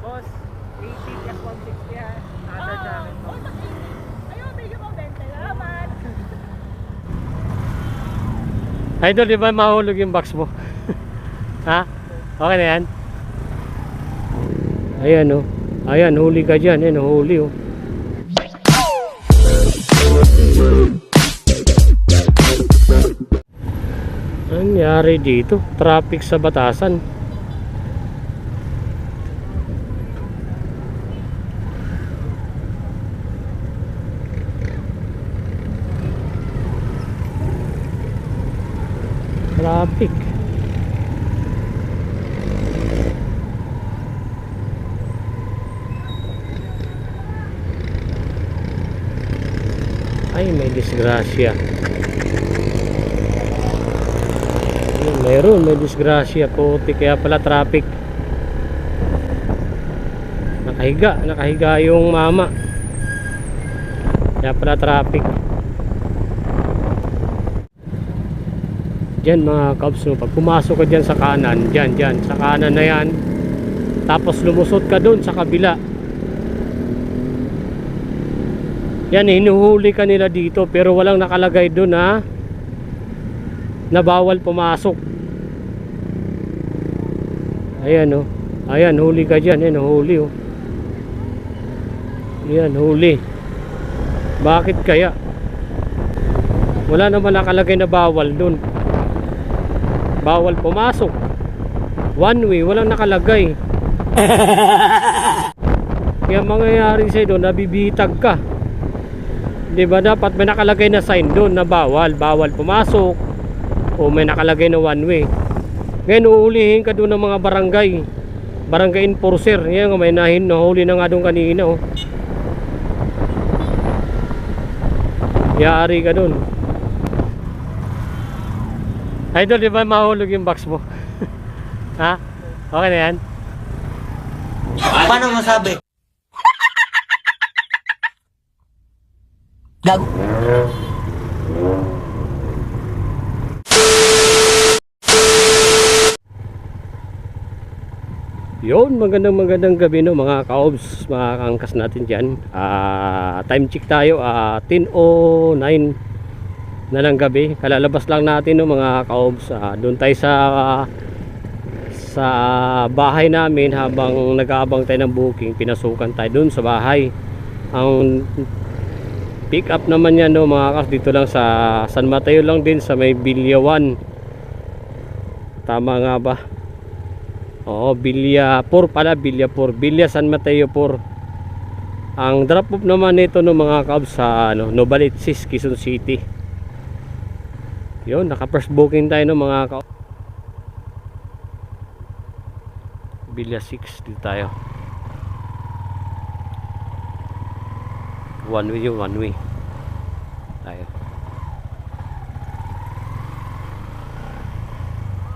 Boss, 80 plus 160 ha. Under sa akin. Oh, Ayun, medyo 20. Salamat. Idol, di ba mahulog yung box mo? ha? Okay na yan? Ayan oh. Ayan, huli ka dyan. Ayan, huli oh. Ano nangyari dito? Traffic sa batasan. Traffic. Ay, may disgrasya. Mayroon, may disgrasya. Puti, kaya pala traffic. Nakahiga, nakahiga yung mama. Kaya pala traffic. Diyan mga kabs, no, pag pumasok ka dyan sa kanan, dyan, dyan, sa kanan na yan, tapos lumusot ka doon sa kabila. Yan, hinuhuli ka nila dito, pero walang nakalagay doon na na bawal pumasok. Ayan, oh. Ayan, huli ka dyan. Ayan, huli, oh. Ayan, huli. Bakit kaya? Wala naman nakalagay na bawal doon bawal pumasok one way walang nakalagay kaya mangyayari sa doon nabibitag ka di ba dapat may nakalagay na sign doon na bawal bawal pumasok o may nakalagay na one way ngayon uulihin ka doon ng mga barangay barangay enforcer yan may nahin nahuli na nga doon kanina oh yari ka doon Idol, di ba mahulog yung box mo? ha? Okay na yan? Paano masabi? Gag... Yun, magandang magandang gabi no mga kaobs, mga kaangkas natin dyan. Ah, time check tayo, ah, 10.09 na ng gabi. Kalalabas lang natin no mga kaobs. Ah, doon tayo sa sa bahay namin habang nag-aabang tayo ng booking. Pinasukan tayo doon sa bahay. Ang pick up naman yan no mga kaobs dito lang sa San Mateo lang din sa may Bilyawan. Tama nga ba? Oo, Bilya 4 pala, Bilya 4. Bilya San Mateo 4. Ang drop off naman nito no mga kabs sa ano, Novaliches, Quezon City. Yun, naka first booking tayo no mga kabs. Bilya 6 dito tayo. One way yun, one way. Tayo.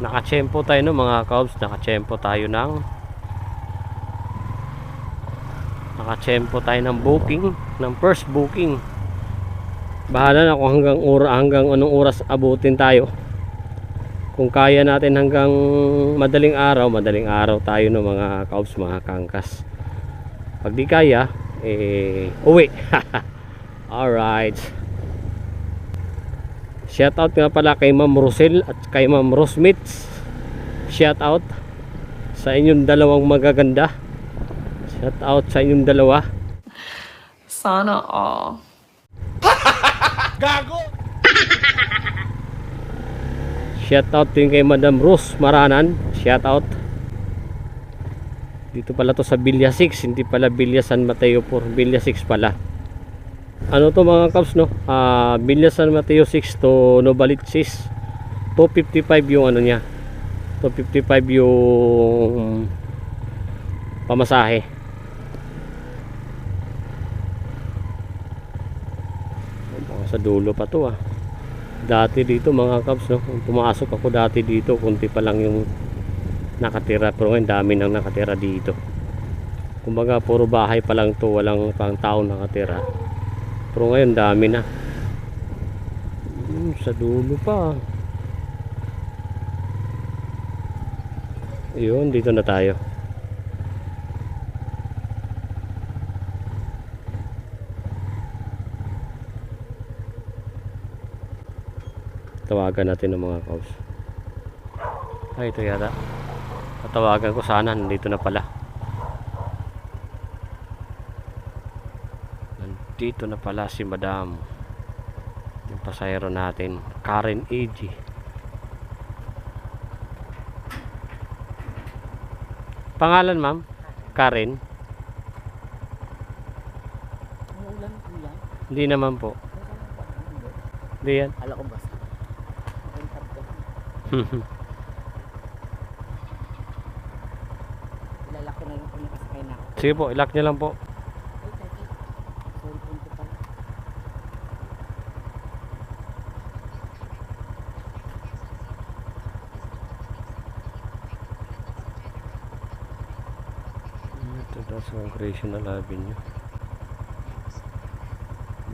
Nakachempo tayo no mga kabs, nakachempo tayo ng Nakachempo tayo ng booking, ng first booking. Bahala na kung hanggang ora hanggang anong oras abutin tayo. Kung kaya natin hanggang madaling araw, madaling araw tayo no mga kabs, mga kangkas. Pag di kaya, eh uwi. Alright. Shout out nga pala kay Ma'am Rosel at kay Ma'am Rosmits. Shout out sa inyong dalawang magaganda. Shout out sa inyong dalawa. Sana all. Shout out din kay Madam Rose Maranan. Shout out. Dito pala to sa Bilya 6, hindi pala Bilya San Mateo 4, Bilya 6 pala. Ano to mga kaps no? Ah, Bilya San Mateo 6 to Novaliches. 255 yung ano niya. 255 yung pamasahe. Sa dulo pa to ah. Dati dito mga kaps no, pumasok ako dati dito, kunti pa lang yung nakatira pero ngayon dami nang nakatira dito. Kumbaga puro bahay pa lang to walang pang tao nakatira. Pero ngayon dami na. Hmm, sa dulo pa. Yun dito na tayo. Tawagan natin ng mga cows ay ito yata. Tatawagan ko sana, nandito na pala. Nandito na pala si Madam. Yung pasayro natin, Karen A.G. Pangalan, ma'am? Karen? Hindi naman po. Hindi yan. Kala ko basta. Ang tab ko. Ilalak ko na lang kung nakasakay na ako. Sige po, ilock niyo lang po. Ito daw sa Congressional Avenue.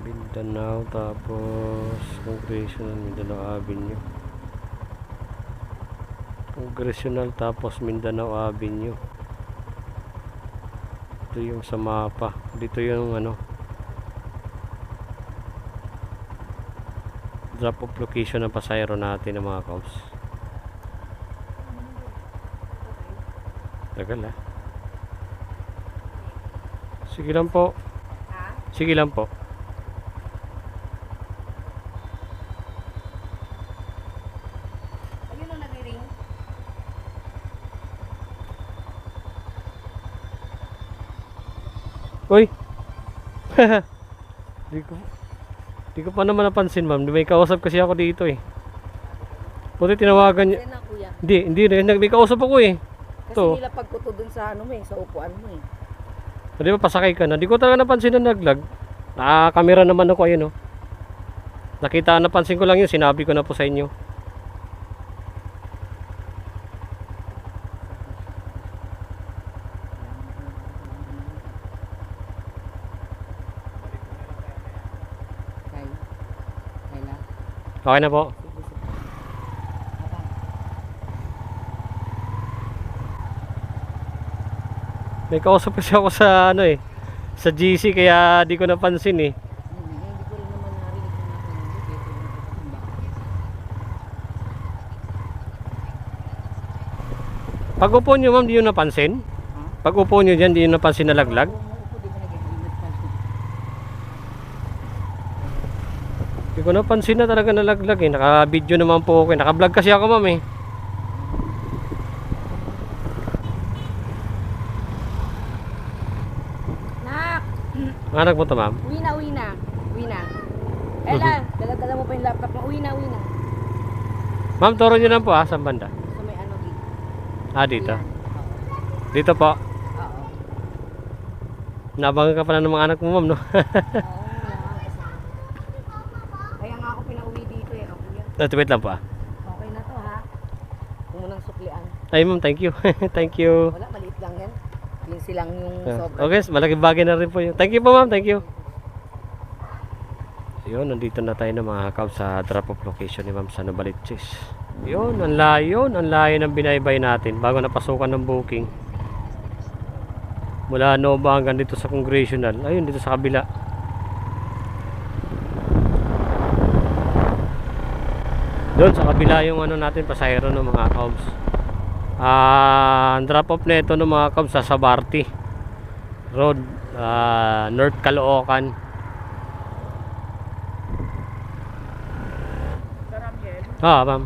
Mindanao tapos Congressional Mindanao Avenue. Congressional tapos Mindanao Avenue. Ito yung sa mapa. Dito yung ano. Drop off location ng pasayro natin ng mga kaus. Tagal ah. Sige lang po. Sige lang po. Ayun o, nagre-ring. Uy! di ko di ko pa naman napansin ma'am. May kausap kasi ako dito eh. Buti tinawagan niya. Yan na, kuya. Hindi, hindi rin. May kausap ako eh. Kasi Ito. nilapag ko to dun sa ano mo eh, sa upuan mo eh. Di ba pasakay ka na? Di ko talaga napansin na naglag. Nakakamera naman ako ayun oh. Nakita, napansin ko lang yun. Sinabi ko na po sa inyo. Kay. Kayla. Okay na po. May kausap kasi ako sa ano eh. Sa GC kaya di ko napansin eh. Pag upo nyo ma'am, di nyo napansin? Pag upo nyo dyan, di nyo napansin na laglag? Kung upo, di ba nag-helmet pa? Hindi ko napansin na talaga nalaglag eh. Naka-video naman po ako eh. Naka-vlog kasi ako ma'am eh. Nak! Anak mo to ma'am? Uwi na, uwi na. Uwi na. Ella, dala-dala mo pa yung laptop mo. Uwi na, uwi na. Ma'am, turo nyo lang po ah, sa banda. So may ano dito. Ah, dito. Yan. Dito po. Oo. Nabangan ka pala ng mga anak mo ma'am no? Oo, yan. Kaya nga ako pinauwi dito Ito, wait lang po ah. Okay na to ha. Huwag mo nang suklian. Ay ma'am, thank you. thank you. Wala, maliit lang yan. 15 lang yung Ah, sobra. Okay, malaking bagay na rin po yun. Thank you po ma'am, thank you. Yun, nandito na tayo ng mga hakaw sa drop off location ni Ma'am Sano Balitsis. Yun, ang layo, ang layo ng binaybay natin bago napasukan ng booking. Mula Nova hanggang dito sa Congressional. Ayun, dito sa kabila. Doon sa kabila yung ano natin, pasahero ng mga Cubs. Ah, ang drop off nito ng mga Cubs sa Sabarti Road, ah, North Caloocan. Ah, ma'am.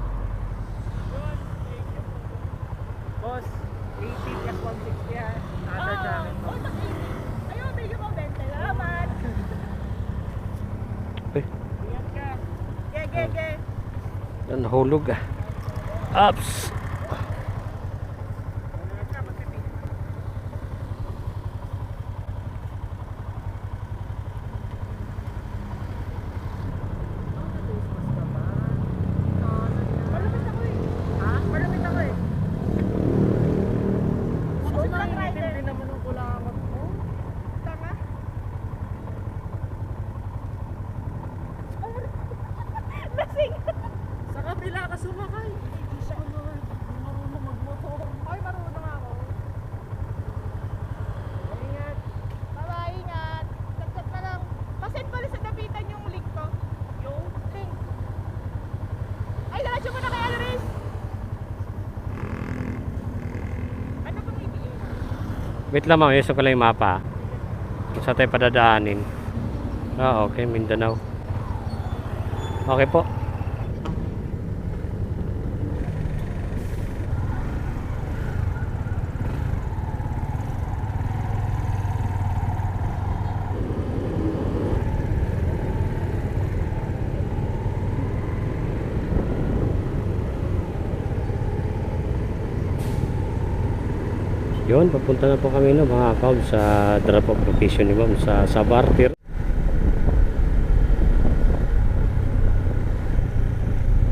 Boss, 80 plus 160 ah. Other channel mo. Ayun, bigyan mo 20. Salamat. Ingat ka. Ge, ge, ge. Yan, nahulog ah. Ups. Ingat ka, magkapit. Malapit ako eh. Ha? Malapit ako eh. Smooth lang rider. Hindi naman ang kulangot mo. Tama? Lasing. Sa kabila ka sumakay. Hindi siya umawan. Wait lang ma'am, yun ko lang yung mapa. Saan tayo padadaanin. Ah, okay, Mindanao. Okay po. Yun, papunta na po kami no, mga kaub sa drop off location ni ma'am sa Sabartir.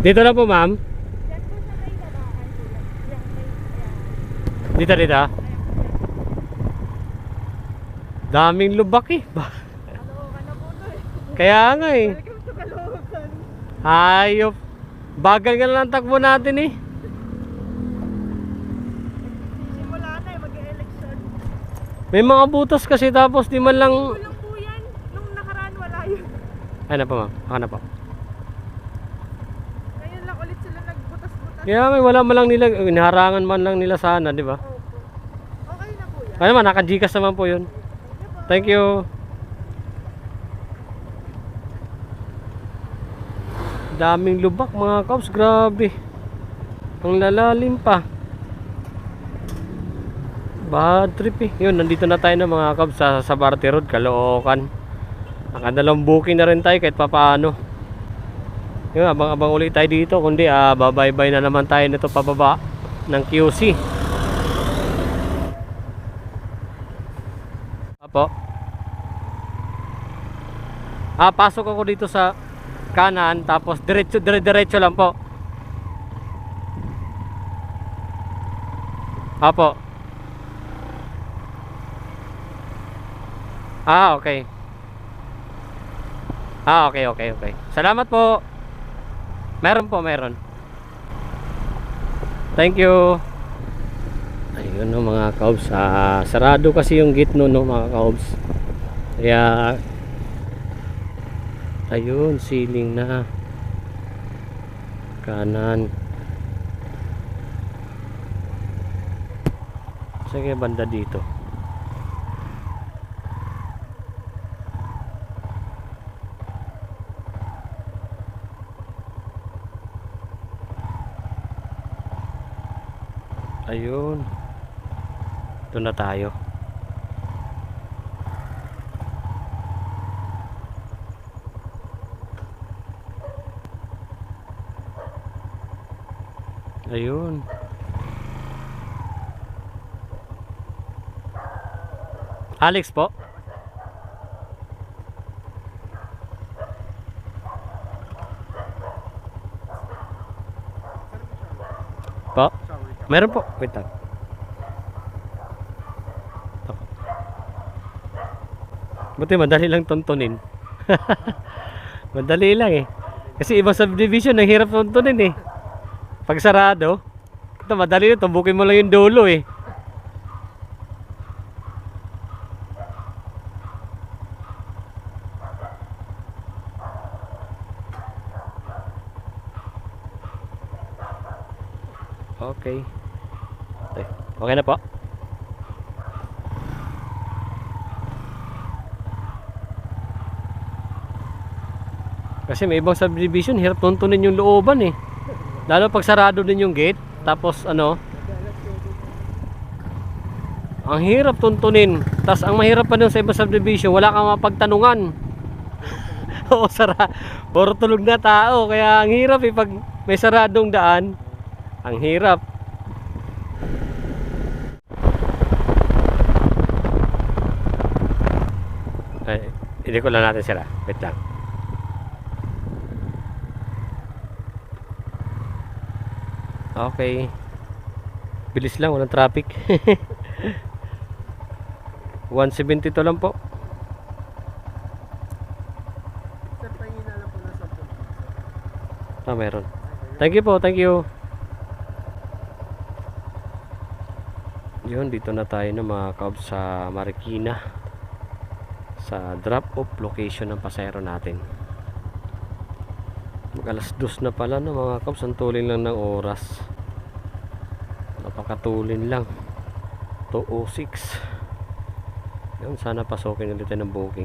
Dito na po ma'am. Sa. Dito dito. Daming lubak eh. Kaya nga eh. Hayop. Bagal nga lang ang takbo natin eh. Simula na eh, mag-election. May mga butas kasi tapos di man lang... Kulang po yan. Nung nakaraan wala yun. Ay na po ma'am. Na po. Ngayon lang ulit sila nagbutas-butas. Kaya may wala man lang nila, inaharangan man lang nila sana, di ba? Opo. Okay na po yan. Ano naman, naka-Gcash naman po yun. Thank you. Daming lubak mga cops, grabe. Ang lalalim pa. Bad trip eh. Yun, nandito na tayo na mga cops sa Sabarte Road, Caloocan. Nakadalang booking na rin tayo kahit papaano. Yun, abang-abang ulit tayo dito. Kundi, ah, babay-bye na naman tayo nito pababa ng QC. Apo. Ah, pasok ako dito sa kanan tapos diretso dire diretso lang po. Apo. Ah, okay. Ah, okay, okay, okay. Salamat po. Meron po, meron. Thank you. Ayun no mga kaobs. Ah, sarado kasi yung gate no, mga kaobs. Kaya ayun, ceiling na. Kanan. Sige, banda dito. Ayun. Doon na tayo. Ayun. Alex po. Po? Meron po. Wait lang. Buti madali lang tontonin. madali lang eh. Kasi ibang subdivision, ang hirap tontonin eh. Pag sarado, ito madali lang, tumbukin mo lang yung dulo eh. Okay. Okay, okay na po. Kasi may ibang subdivision, hirap tuntunin yung looban eh. Lalo pag sarado din yung gate, tapos ano, ang hirap tuntunin. Tapos ang mahirap pa dun sa ibang subdivision, wala kang mapagtanungan. Oo, sara. Puro tulog na tao. Kaya ang hirap eh, pag may saradong daan, ang hirap. Ay, hindi ko lang natin sila. Wait lang. Okay. Bilis lang, walang traffic. 172 lang po. Sir, pahingin na lang po ng 10 Ah, meron. Thank you po, thank you. Yun, dito na tayo na mga kaob sa Marikina. Sa drop-off location ng pasayro natin. Mag alas dos na pala no mga kaob. Santulin lang ng oras. Napakatulin lang. 206. Yun, sana pasukin ulit ng booking.